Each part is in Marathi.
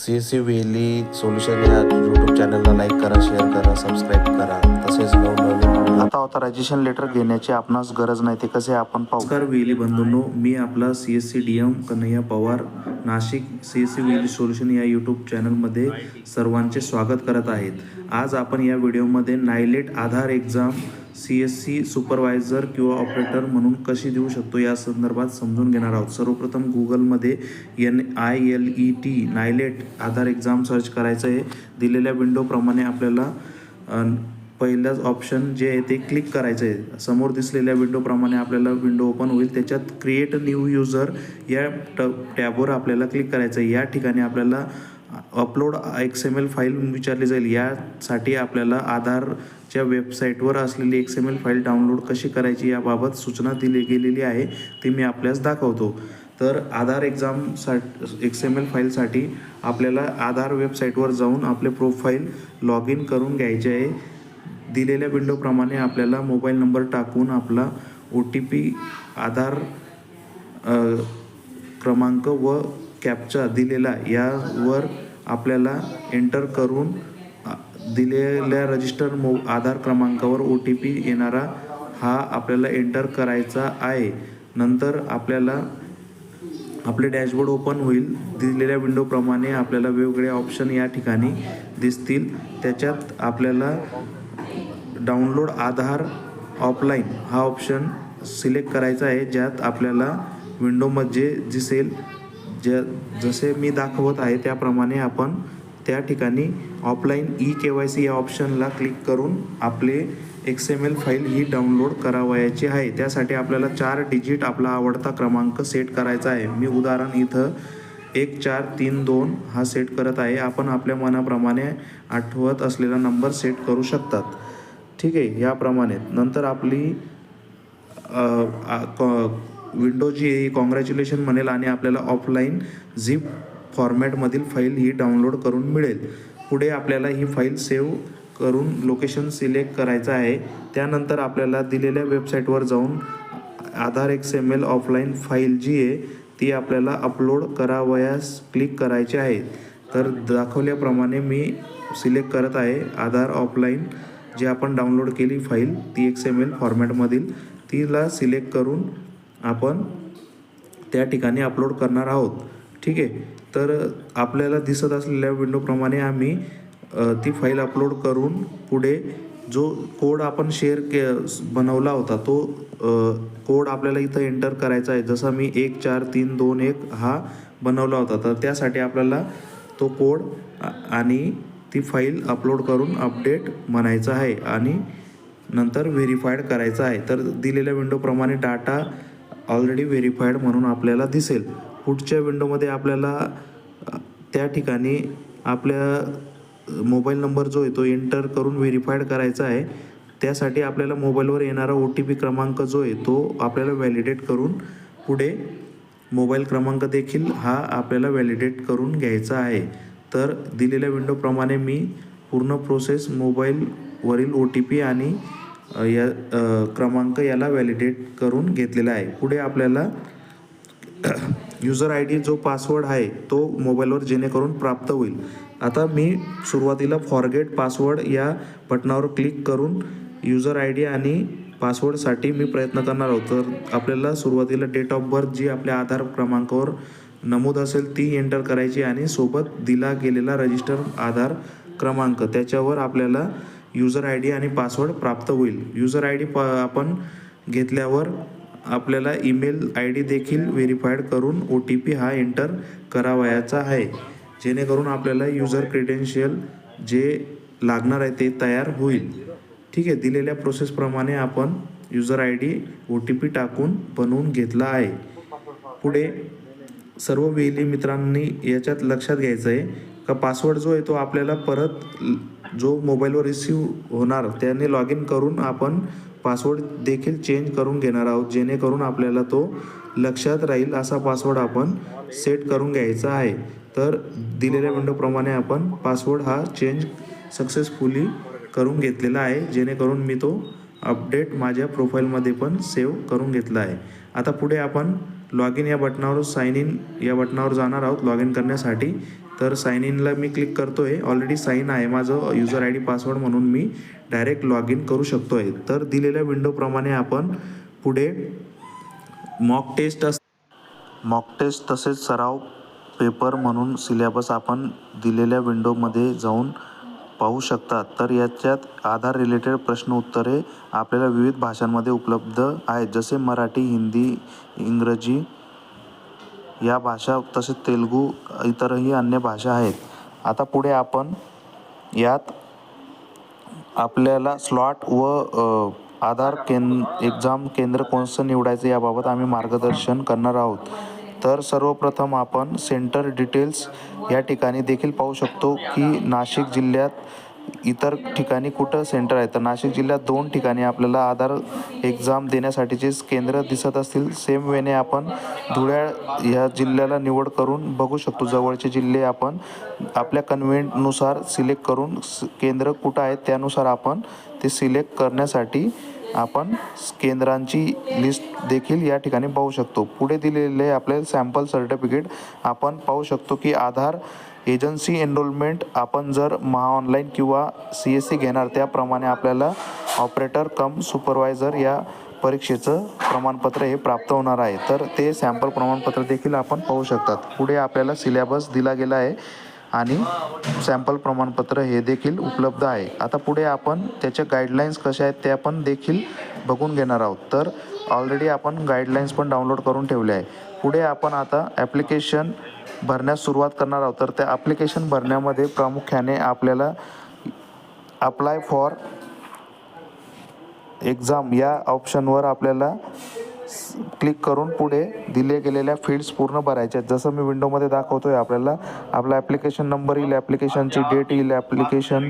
C S C VLE solution या यूट्यूब चॅनलला लाईक करा शेअर करा सबस्क्राईब करा. तसेच नवनवीन आता आता रजिस्ट्रेशन लेटर घेण्याची आपणास गरज नाही ते कसे आपण पाहू? नमस्कार वेली बंधूंनो मी आपला C S C D M Kanhaiya Pawar Nashik C S C VLE solution या यूट्यूब चॅनलमध्ये सर्वांचे स्वागत करत आहेत. आज आपण या व्हिडिओमध्ये NIELIT Aadhaar exam C S C supervisor किंवा ऑपरेटर म्हणून कशी देऊ शकतो या संदर्भात समजून घेणार आहोत. सर्वप्रथम गुगलमध्ये N I E L T NIELIT Aadhaar exam search करायचं आहे. दिलेल्या विंडोप्रमाणे आपल्याला पहिलंच ऑप्शन जे आहे ते क्लिक करायचं आहे. समोर दिसलेल्या विंडोप्रमाणे आपल्याला विंडो ओपन होईल. त्याच्यात क्रिएट न्यू युजर या ट टॅबवर आपल्याला क्लिक करायचं आहे. या ठिकाणी आपल्याला upload X M L file विचारली जाईल. यासाठी आपल्याला आधारच्या वेबसाईटवर असलेली X M L file download कशी करायची याबाबत सूचना दिली गेलेली आहे. ती मी आपल्यास दाखवतो. तर आधार एक्झामसा एक्स एम एल फाईलसाठी आपल्याला आधार वेबसाईटवर जाऊन आपले प्रोफाईल लॉग इन करून घ्यायचे आहे. दिलेल्या विंडोप्रमाणे आपल्याला मोबाईल नंबर टाकून आपला ओ टी पी आधार क्रमांक व कॅपचा दिलेला यावर आपल्याला एंटर करून दिलेल्या रजिस्टर मो आधार क्रमांकावर ओ टी पी येणारा हा आपल्याला एंटर करायचा आहे. नंतर आपल्याला आपले डॅशबोर्ड ओपन होईल. दिलेल्या विंडोप्रमाणे आपल्याला वेगवेगळे ऑप्शन या ठिकाणी दिसतील. त्याच्यात आपल्याला डाउनलोड आधार ऑफलाईन हा ऑप्शन सिलेक्ट करायचा आहे ज्यात आपल्याला विंडोमध्ये दिसेल. ज्या जसे मी दाखवत आहे त्याप्रमाणे आपण त्या ठिकाणी offline E K Y C या ऑप्शनला क्लिक करून आपले एक्स एम एल फाईल ही डाउनलोड करावयाची आहे. त्यासाठी आपल्याला चार डिजिट आपला आवडता क्रमांक सेट करायचा आहे. मी उदाहरण इथं एक चार तीन दोन हा सेट करत आहे. आपण आपल्या मनाप्रमाणे आठवत असलेला नंबर सेट करू शकतात. ठीक आहे? याप्रमाणे. नंतर आपली विंडो जी आहे कॉंग्रॅच्युलेशन म्हणेल आणि आपल्याला ऑफलाईन झिप फॉर्मॅटमधील फाईल ही डाउनलोड करून मिळेल. पुढे आपल्याला ही फाईल सेव्ह करून लोकेशन सिलेक्ट करायचं आहे. त्यानंतर आपल्याला दिलेल्या वेबसाईटवर जाऊन Aadhaar X M L offline file जी आहे ती आपल्याला अपलोड करावयास क्लिक करायची आहे. तर दाखवल्याप्रमाणे मी सिलेक्ट करत आहे आधार ऑफलाईन जी आपण डाउनलोड केली फाईल ती एक्स एम एल फॉर्मॅटमधील तिला सिलेक्ट करून आपण त्या ठिकाणी अपलोड करणार आहोत. ठीक आहे? तर आपल्याला दिसत असलेल्या विंडोप्रमाणे आम्ही ती फाईल अपलोड करून पुढे जो कोड आपण शेअर के बनवला होता तो कोड आपल्याला इथं एंटर करायचा आहे. जसा मी एक चार तीन दोन एक हा बनवला होता. तर त्यासाठी आपल्याला तो कोड आणि ती फाईल अपलोड करून अपडेट म्हणायचं आहे आणि नंतर व्हेरीफाईड करायचं आहे. तर दिलेल्या विंडोप्रमाणे डाटा ऑलरेडी व्हेरीफाईड म्हणून आपल्याला दिसेल. पुढच्या विंडोमध्ये आपल्याला त्या ठिकाणी आपल्या मोबाईल नंबर जो आहे तो एंटर करून व्हेरीफाईड करायचा आहे. त्यासाठी आपल्याला मोबाईलवर येणारा ओ टी पी क्रमांक जो आहे तो आपल्याला व्हॅलिडेट करून पुढे मोबाईल क्रमांक देखील हा आपल्याला व्हॅलिडेट करून घ्यायचा आहे. तर दिलेल्या विंडोप्रमाणे मी पूर्ण प्रोसेस मोबाईलवरील ओ टी पी आणि या क्रमांक याला व्हॅलिडेट करून घेतलेला आहे. पुढे आपल्याला युजर आय डी जो पासवर्ड आहे तो मोबाईलवर जेणेकरून प्राप्त होईल. आता मी सुरुवातीला फॉरगेट पासवर्ड या बटनावर क्लिक करून युजर आय डी आणि पासवर्डसाठी मी प्रयत्न करणार आहोत. तर आपल्याला सुरुवातीला डेट ऑफ बर्थ जी आपल्या आधार क्रमांकावर नमूद असेल ती एंटर करायची आणि सोबत दिला गेलेला रजिस्टर आधार क्रमांक. त्याच्यावर आपल्याला युजर आय डी आणि पासवर्ड प्राप्त होईल. युजर आय डी प आपण घेतल्यावर आपल्याला ईमेल आय डी देखील व्हेरीफाईड करून ओ टी पी हा एंटर करावयाचा आहे. जेणेकरून आपल्याला युजर क्रेडेन्शियल जे लागणार आहे ते तयार होईल. ठीक आहे दिलेल्या प्रोसेसप्रमाणे आपण user I D O T P टाकून बनवून घेतला आहे. पुढे सर्व वेली मित्रांनी याच्यात लक्षात घ्यायचं आहे का पासवर्ड जो आहे तो आपल्याला परत जो मोबाईलवर रिसीव होणार त्याने लॉग इन करून आपण पासवर्ड देखील चेंज करून घेणार आहोत जेणेकरून आपल्याला तो लक्षात राहील असा पासवर्ड आपण सेट करून घ्यायचा आहे. तर दिलेल्या विंडोप्रमाणे आपण पासवर्ड हा चेंज सक्सेसफुली करून घेतलेला आहे जेणेकरून मी तो अपडेट माझ्या प्रोफाईलमध्ये पण सेव्ह करून घेतला आहे. आता पुढे आपण लॉग इन या बटनावर साइन इन या बटनावर जाणार आहोत लॉग इन करण्यासाठी. तर साइन इनला मी क्लिक करतो आहे ऑलरेडी साईन आहे माझं युजर आय डी पासवर्ड म्हणून मी डायरेक्ट लॉग इन करू शकतो आहे तर दिलेल्या विंडोप्रमाणे आपण पुढे मॉक टेस्ट अस मॉक टेस्ट तसेच सराव पेपर म्हणून सिलेबस आपण दिलेल्या विंडोमध्ये जाऊन पाहू शकतात. तर याच्यात आधार रिलेटेड प्रश्न उत्तरे आपल्याला विविध भाषांमध्ये उपलब्ध आहेत. जसे मराठी हिंदी इंग्रजी या भाषा तसेच तेलुगू इतरही अन्य भाषा आहेत. आता पुढे आपण यात आपल्याला स्लॉट व आधार केंद एक्झाम केंद्र कोणतं निवडायचं याबाबत आम्ही मार्गदर्शन करणार आहोत. तर सर्वप्रथम आपण सेंटर डिटेल्स या ठिकाणी देखील पाहू शकतो की नाशिक जिल्ह्यात इतर ठिकाणी कुठं सेंटर आहे? तर नाशिक जिल्ह्यात दोन ठिकाणी आपल्याला आधार एक्झाम देण्यासाठीचे केंद्र दिसत असतील. सेम वेने आपण धुळ्या ह्या जिल्ह्याला निवड करून बघू शकतो. जवळचे जिल्हे आपण आपल्या कन्व्हेंटनुसार सिलेक्ट करून केंद्र कुठं आहेत त्यानुसार आपण ते सिलेक्ट करण्यासाठी आपण केंद्रांची लिस्ट देखील या ठिकाणी पाहू शकतो. पुढे दिलेले आपले सॅम्पल सर्टिफिकेट आपण पाहू शकतो की आधार एजन्सी एनरोलमेंट आपण जर महा ऑनलाईन किंवा सी एस सी घेणार त्याप्रमाणे आपल्याला ऑपरेटर कम सुपरवायझर या परीक्षेचं प्रमाणपत्र हे प्राप्त होणार आहे. तर ते सॅम्पल प्रमाणपत्र देखील आपण पाहू शकतात. पुढे आपल्याला सिलेबस दिला गेला आहे आणि सॅम्पल प्रमाणपत्र हे देखील उपलब्ध आहे. आता पुढे आपण त्याच्या गाईडलाईन्स कशा आहेत त्या पण देखील बघून घेणार आहोत. तर ऑलरेडी आपण गाईडलाईन्स पण डाउनलोड करून ठेवले आहे. पुढे आपण आता ॲप्लिकेशन भरण्यास सुरुवात करणार आहोत. तर त्या ॲप्लिकेशन भरण्यामध्ये प्रामुख्याने आपल्याला अप्लाय फॉर एक्झाम या ऑप्शनवर आपल्याला क्लिक करून पुढे दिले गेलेल्या फील्ड्स पूर्ण भरायच्या आहेत. जसं मी विंडोमध्ये दाखवतो आहे आपल्याला आपला ॲप्लिकेशन नंबर येईल ॲप्लिकेशनची डेट येईल ॲप्लिकेशन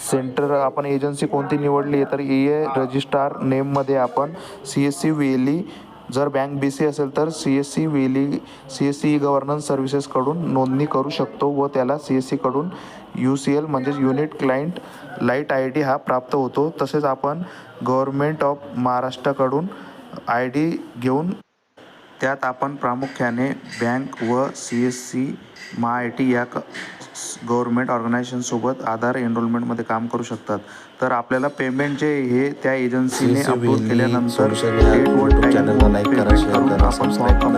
सेंटर आपण एजन्सी कोणती निवडली आहे तर ई ए रजिस्ट्रार नेममध्ये आपण सी एस सी वेली जर बँक बी सी असेल तर C S C VLE C S C governance सर्व्हिसेसकडून नोंदणी करू शकतो व त्याला सी एस सीकडून यू सी एल म्हणजेच unit client lite I D हा प्राप्त होतो. तसेच आपण गव्हर्मेंट ऑफ महाराष्ट्राकडून आय डी घेऊन त्यात आपण प्रामुख्याने बँक व C S C Maha I T या क गव्हर्मेंट ऑर्गनायझेशनसोबत आधार एनरोलमेंटमध्ये काम करू शकतात. तर आपल्याला पेमेंट जे हे त्या एजन्सीने वेली केल्यानंतर डेट व टाईम पेमेंट करून आपण फॉर्म